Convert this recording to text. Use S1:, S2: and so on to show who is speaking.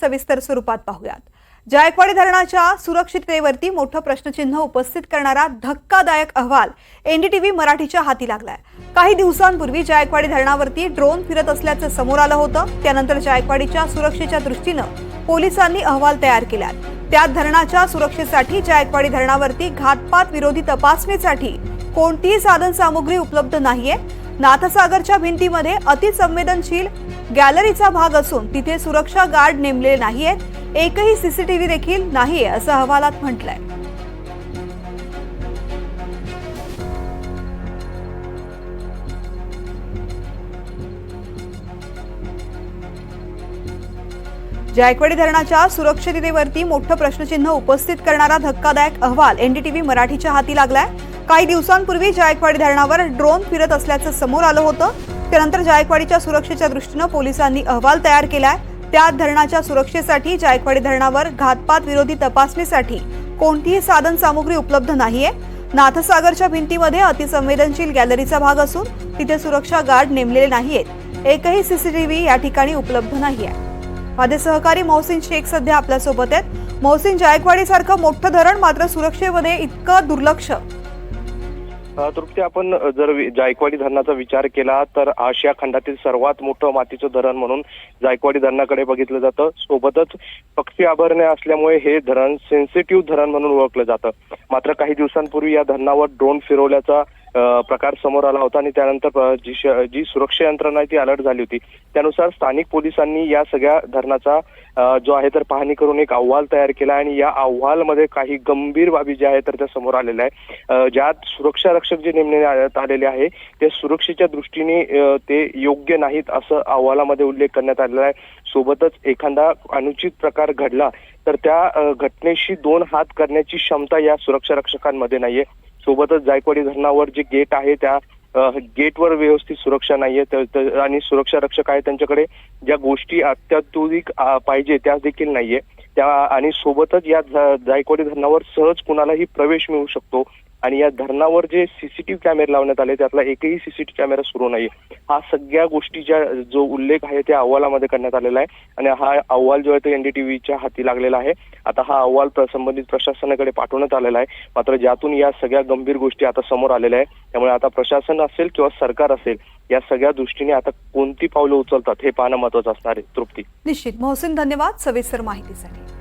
S1: सविस्तर स्वरूपात पाहूयात. जायकवाडी धरणाच्या सुरक्षिततेवरती मोठं प्रश्नचिन्ह उपस्थित करणारा धक्कादायक अहवाल एनडीटीव्ही मराठीच्या हाती लागलाय. काही दिवसांपूर्वी जायकवाडी धरणावरती ड्रोन फिरत असल्याचं समोर आलं होतं. त्यानंतर जायकवाडीच्या सुरक्षेच्या दृष्टीनं पोलिसांनी अहवाल तयार केलाय. त्यात धरणाच्या सुरक्षेसाठी जायकवाडी धरणावरती घातपात विरोधी तपासणीसाठी कोणतीही साधन सामुग्री उपलब्ध नाहीये. नाथसागरच्या भिंतीमध्ये अतिसंवेदनशील गॅलरीचा भाग असून तिथे सुरक्षा गार्ड नेमलेले नाहीयेत. एकही सीसीटीव्ही देखील नाहीये असं अहवालात म्हटलंय. जायकवाडी धरणाच्या सुरक्षिततेवरती मोठं प्रश्नचिन्ह उपस्थित करणारा धक्कादायक अहवाल एनडीटीव्ही मराठीच्या हाती लागलाय. काही दिवसांपूर्वी जायकवाडी धरणावर ड्रोन फिरत असल्याचं समोर आलं होतं. त्यानंतर जायकवाडीच्या सुरक्षेच्या दृष्टीनं पोलिसांनी अहवाल तयार केलाय. त्यात धरणाच्या सुरक्षेसाठी जायकवाडी धरणावर घातपात विरोधी तपासणीसाठी कोणतीही साधन सामुग्री उपलब्ध नाहीये. नाथसागरच्या भिंतीमध्ये अतिसंवेदनशील गॅलरीचा भाग असून तिथे सुरक्षा गार्ड नेमलेले नाहीयेत. एकही सीसीटीव्ही या ठिकाणी उपलब्ध नाही आहे माझे सहकारी मोहसिन शेख सध्या आपल्यासोबत आहेत. मोहसिन जायकवाडी सारखं मोठं धरण मात्र सुरक्षेमध्ये इतकं दुर्लक्ष.
S2: तृप्ती आपण जर जायकवाडी धरणाचा विचार केला तर आशिया खंडातील सर्वात मोठं मातीचं धरण म्हणून जायकवाडी धरणाकडे बघितलं जातं. सोबतच पक्षी आभरणे असल्यामुळे हे धरण सेन्सिटिव्ह धरण म्हणून ओळखलं जातं. मात्र काही दिवसांपूर्वी या धरणावर ड्रोन फिरवल्याचा प्रकार समोर आला होता आणि त्यानंतर जी श- जी सुरक्षा यंत्रणा आहे ती अलर्ट झाली होती. त्यानुसार स्थानिक पोलिसांनी या सगळ्या धरणाचा जो आहे तर पाहणी करून एक अहवाल तयार केला आणि या अहवालमध्ये काही गंभीर बाबी ज्या आहेत तर त्या समोर आलेल्या आहे ज्यात सुरक्षा रक्षक जे नेमण्यात आलेले आहे ते सुरक्षेच्या दृष्टीने ते योग्य नाहीत असं अहवालामध्ये उल्लेख करण्यात आलेला आहे. सोबतच एखादा अनुचित प्रकार घडला तर त्या घटनेशी दोन हात करण्याची क्षमता या सुरक्षा रक्षकांमध्ये नाहीये. सोबतच जायकवाडी धरणावर जे गेट आहे त्या गेटवर व्यवस्थित सुरक्षा नाहीये. आणि सुरक्षा रक्षक आहे त्यांच्याकडे. ज्या गोष्टी अत्याधुनिक पाहिजे त्या देखील नाहीये. त्या आणि सोबतच या जायकवाडी धरणावर सहज कुणालाही प्रवेश मिळू शकतो. आणि या धरणावर जे सीसीटीव्ही कॅमेरे लावण्यात आले त्यातला एकही सीसीटीव्ही कॅमेरा सुरू नाही हा सगळ्या गोष्टीच्या जो उल्लेख आहे त्या अहवालामध्ये करण्यात आलेला आहे. आणि हा अहवाल जो आहे तो एनडीटीव्हीच्या हाती लागलेला आहे. आता हा अहवाल संबंधित प्रशासनाकडे पाठवण्यात आलेला आहे. मात्र ज्यातून या सगळ्या गंभीर गोष्टी आता समोर आलेल्या आहेत त्यामुळे आता प्रशासन असेल किंवा सरकार असेल या सगळ्या दृष्टीने आता कोणती पावलं उचलतात हे पाहणं महत्वाचं असणार आहे. तृप्ती.
S1: निश्चित. मोहसिन धन्यवाद सविस्तर माहितीसाठी.